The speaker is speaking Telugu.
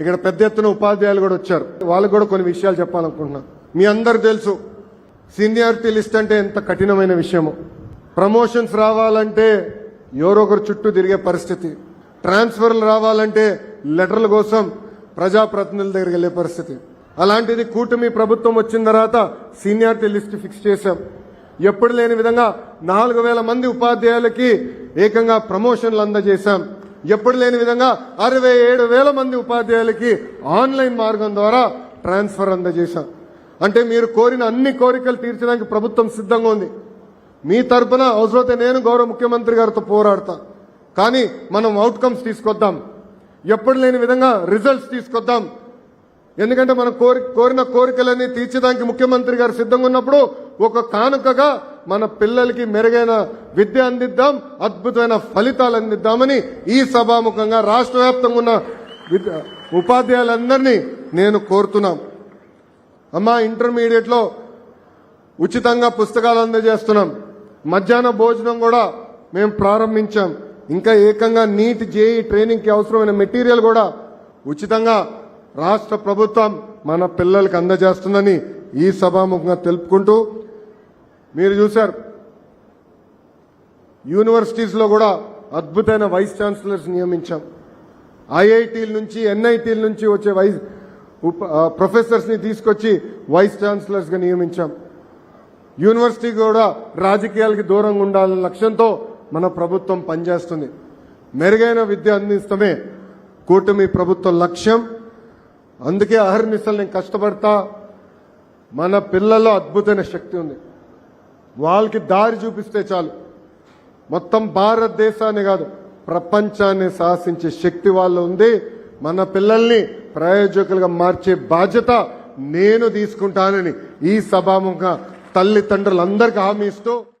ఇక్కడ పెద్ద ఎత్తున ఉపాధ్యాయులు కూడా వచ్చారు. వాళ్ళకు కూడా కొన్ని విషయాలు చెప్పాలనుకుంటున్నాను మీ అందరు తెలుసు సీనియారిటీ లిస్ట్ అంటే ఎంత కఠినమైన విషయము. ప్రమోషన్స్ రావాలంటే ఎవరో ఒకరు చుట్టూ తిరిగే పరిస్థితి. ట్రాన్స్ఫర్లు రావాలంటే లెటర్ల కోసం ప్రజాప్రతినిధుల దగ్గరికి వెళ్ళే పరిస్థితి. అలాంటిది కూటమి ప్రభుత్వం వచ్చిన తర్వాత సీనియారిటీ లిస్ట్ ఫిక్స్ చేశాం. ఎప్పుడు లేని విధంగా నాలుగు వేల మంది ఉపాధ్యాయులకి ఏకంగా ప్రమోషన్లు అందజేశాం. ఎప్పుడు లేని విధంగా అరవై ఏడు వేల మంది ఉపాధ్యాయులకి ఆన్లైన్ మార్గం ద్వారా ట్రాన్స్ఫర్ అందజేశాం అంటే మీరు కోరిన అన్ని కోరికలు తీర్చడానికి ప్రభుత్వం సిద్ధంగా ఉంది. మీ తరపున అవసరమైతే నేను గౌరవ ముఖ్యమంత్రి గారితో పోరాడతా. కానీ మనం అవుట్కమ్స్ తీసుకొద్దాం. ఎప్పుడు లేని విధంగా రిజల్ట్స్ తీసుకొద్దాం. ఎందుకంటే మనం కోరి కోరిన కోరికలన్నీ తీర్చడానికి ముఖ్యమంత్రి గారు సిద్ధంగా ఉన్నప్పుడు ఒక కానుకగా మన పిల్లలకి మెరుగైన విద్య అందిద్దాం అద్భుతమైన ఫలితాలు అందిద్దామని ఈ సభాముఖంగా రాష్ట్ర వ్యాప్తంగా ఉన్న విద్య- ఉపాధ్యాయులందరినీ నేను కోరుతున్నాం. అమ్మా ఇంటర్మీడియట్లో ఉచితంగా పుస్తకాలు అందజేస్తున్నాం. మధ్యాహ్న భోజనం కూడా మేము ప్రారంభించాం. ఇంకా ఏకంగా నీట్ జేఈ ట్రైనింగ్కి అవసరమైన మెటీరియల్ కూడా ఉచితంగా రాష్ట్ర ప్రభుత్వం మన పిల్లలకు అందజేస్తుందని ఈ సభాముఖంగా తెలుపుకుంటూ మీరు చూశారు. యూనివర్సిటీస్లో కూడా అద్భుతమైన వైస్ ఛాన్సలర్స్ నియమించాం. ఐఐటీల నుంచి ఎన్ఐటీల నుంచి వచ్చే వైస్ ఉప- తీసుకొచ్చి వైస్ ఛాన్సలర్స్గా నియమించాం. యూనివర్సిటీ కూడా రాజకీయాలకి దూరంగా ఉండాలనే లక్ష్యంతో మన ప్రభుత్వం పనిచేస్తుంది. మెరుగైన విద్య అందిస్తమే కూటమి ప్రభుత్వం లక్ష్యం. అందుకే అహర్నిశలు నేను కష్టపడతా మన పిల్లల్లో అద్భుతమైన శక్తి ఉంది. వాళ్ళకి దారి చూపిస్తే చాలు. మొత్తం భారతదేశాన్ని కాదు ప్రపంచాన్ని శాసించే శక్తి వాళ్ళు ఉంది. మన పిల్లల్ని ప్రయోజకులుగా మార్చే బాధ్యత నేను తీసుకుంటానని ఈ సభాముఖ తల్లిదండ్రులందరికీ హామీ ఇస్తూ